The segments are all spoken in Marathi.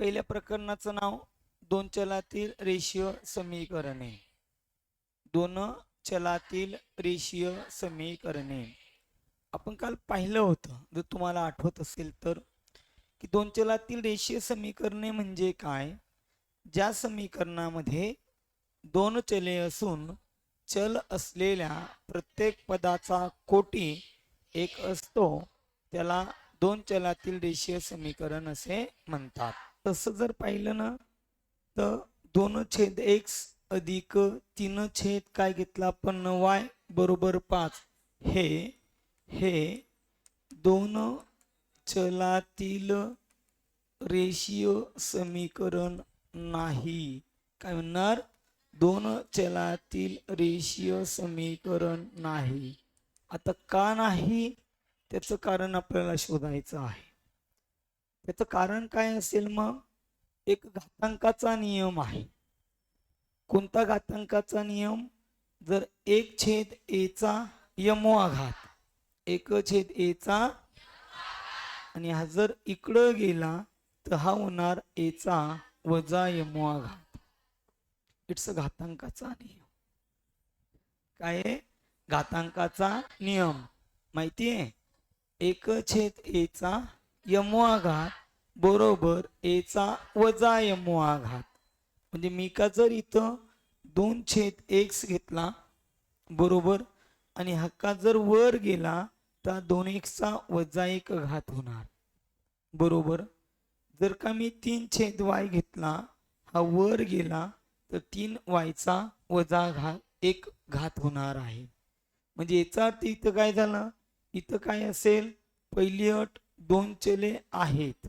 पहिल्या प्रकरणाचं नाव दोन चलातील रेषीय समीकरणे. दोन चलातील रेषीय समीकरणे. आपण काल पाहिलं होतं जर तुम्हाला आठवत असेल तर की दोन चलातील रेषीय समीकरणे म्हणजे काय? ज्या समीकरणामध्ये दोन चले असून चल असलेल्या प्रत्येक पदाचा कोटी एक असतो त्याला दोन चलातील रेषीय समीकरण असे म्हणतात. तसं जर पाहिलं ना तर दोन छेद एक्स अधिक तीन छेद काय घेतला आपण? वाय बरोबर पाच. हे हे दोन चलातील रेषीय समीकरण नाही. काय म्हणणार? दोन चलातील रेषीय समीकरण नाही. आता का नाही? त्याचं कारण आपल्याला शोधायचं आहे. त्याचं कारण काय असेल मग? एक घातांकाचा नियम आहे. कोणता घातांकाचा नियम? जर एक छेद एचा यमो आघात एक छेद एचा आणि हा जर इकडं गेला तर हा होणार एचा वजा यमोआघात. इट्स घातांकाचा नियम. काय घातांकाचा नियम. माहिती आहे? एक छेद एचा यमो आघात बरोबर एचा वजा यमो आघात म्हणजे मी का जर इथं दोन छेद एक्स घेतला बरोबर आणि हक्का जर वर गेला तर दोन एक्सचा वजा एक घात होणार. बरोबर जर का मी तीन छेद वाय घेतला हा वर गेला तर तीन वायचा वजा घात एक घात होणार आहे. म्हणजे याचा अर्थ इथं काय झालं? इथं काय असेल? पहिली अट दोन चले आहेत.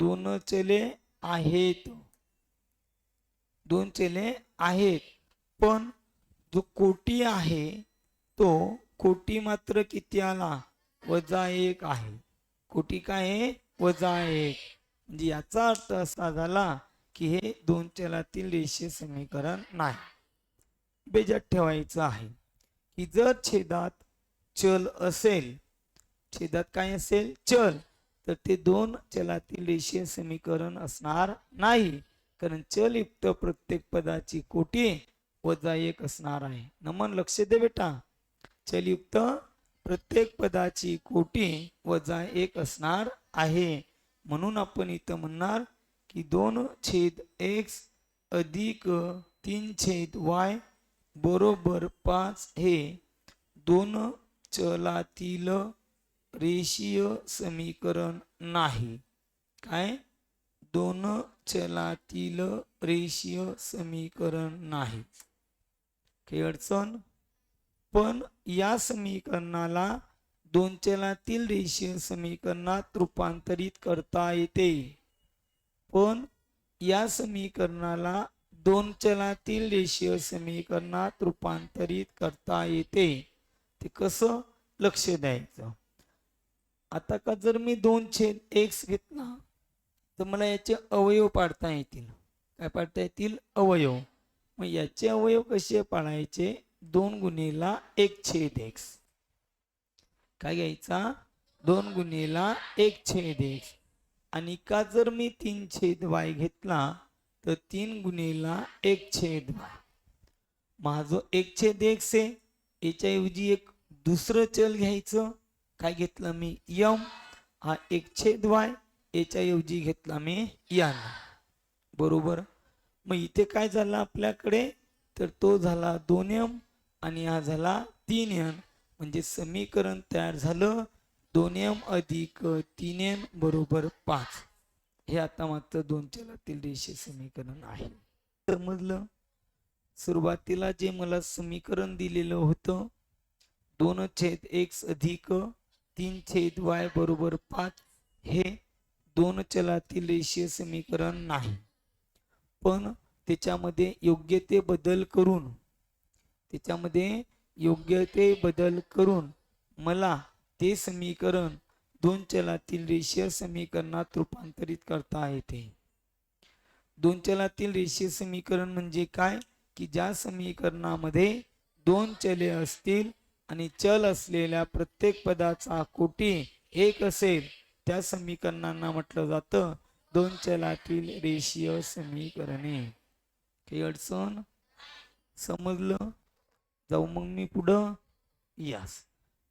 दोन चेले आहेत. दोन चेले आहेत. पण जो कोटी आहे तो कोटी मात्र किती आला वजा एक आहे. कोटी काय? आहे वजा एक. म्हणजे याचा अर्थ असा झाला की हे दोन चलातील रेषीय समीकरण नाही. बेजात ठेवायचं आहे की जर छेदात चल असेल छेदात काय असेल? चल. तर ते दोन चलातील रेषीय समीकरण असणार नाही. कारण चलयुक्त प्रत्येक पदाची कोटी वजा एक असणार आहे. नमन लक्ष दे बेटा. चलयुक्त प्रत्येक पदाची कोटी वजा एक असणार आहे. म्हणून आपण इथं म्हणणार की दोन छेद एक्स अधिक तीन छेद वाय बरोबर पाच हे दोन चलातील रेषीय समीकरण नाही. काय? दोन चलातील रेषीय समीकरण नाही. काही अडचण? पण या समीकरणाला दोन चलातील रेषीय समीकरणात रूपांतरित करता येते. पण या समीकरणाला दोन चलातील रेषीय समीकरणात रूपांतरित करता येते. ते कसं? लक्ष द्यायचं. आता का जर मी दोन छेद एक्स घेतला तर मला याचे अवयव पाडता येतील. काय पाडता येतील? अवयव. मग याचे अवयव कसे पाडायचे? दोन गुन्हेला एक छेद एक्स काय घ्यायचा? दोन गुन्हेला एक छेद एक्स आणि का जर मी तीन छेद वाय घेतला तर तीन गुन्हेला एक छेद वाय माझं एक छेद एक्स आहे याच्याऐवजी एक दुसरं चल घ्यायचं. काय घेतलं मी? यम. हा एक छेद वाय. याच्याऐवजी घेतला मी यान. बरोबर? मग इथे काय झालं आपल्याकडे? तर तो झाला दोन यम आणि हा झाला तीन यन. म्हणजे समीकरण तयार झालं. दोन यम अधिक तीन यन बरोबर पाच. हे आता मात्र दोन चलातील रेषे समीकरण आहे. समजलं सुरुवातीला जे मला समीकरण दिलेलं होतं दोन छेद एक्स अधिक तीन छेद वाय बरोबर पाच हे दोन चलातील रेषीय समीकरण नाही. पण त्याच्यामध्ये योग्य ते बदल करून त्याच्यामध्ये योग्य ते बदल करून मला ते समीकरण दोन चलातील रेषीय समीकरणात रूपांतरित करता येते. दोन चलातील रेषीय समीकरण म्हणजे काय? की ज्या समीकरणामध्ये दोन चले असतील आणि चल असलेल्या प्रत्येक पदाचा कोटी एक असेल त्या समीकरणांना म्हटलं जातं दोन चलातील रेषीय समीकरणे. काही अडचण? समजलं? जाऊ मग मी पुढं. यास.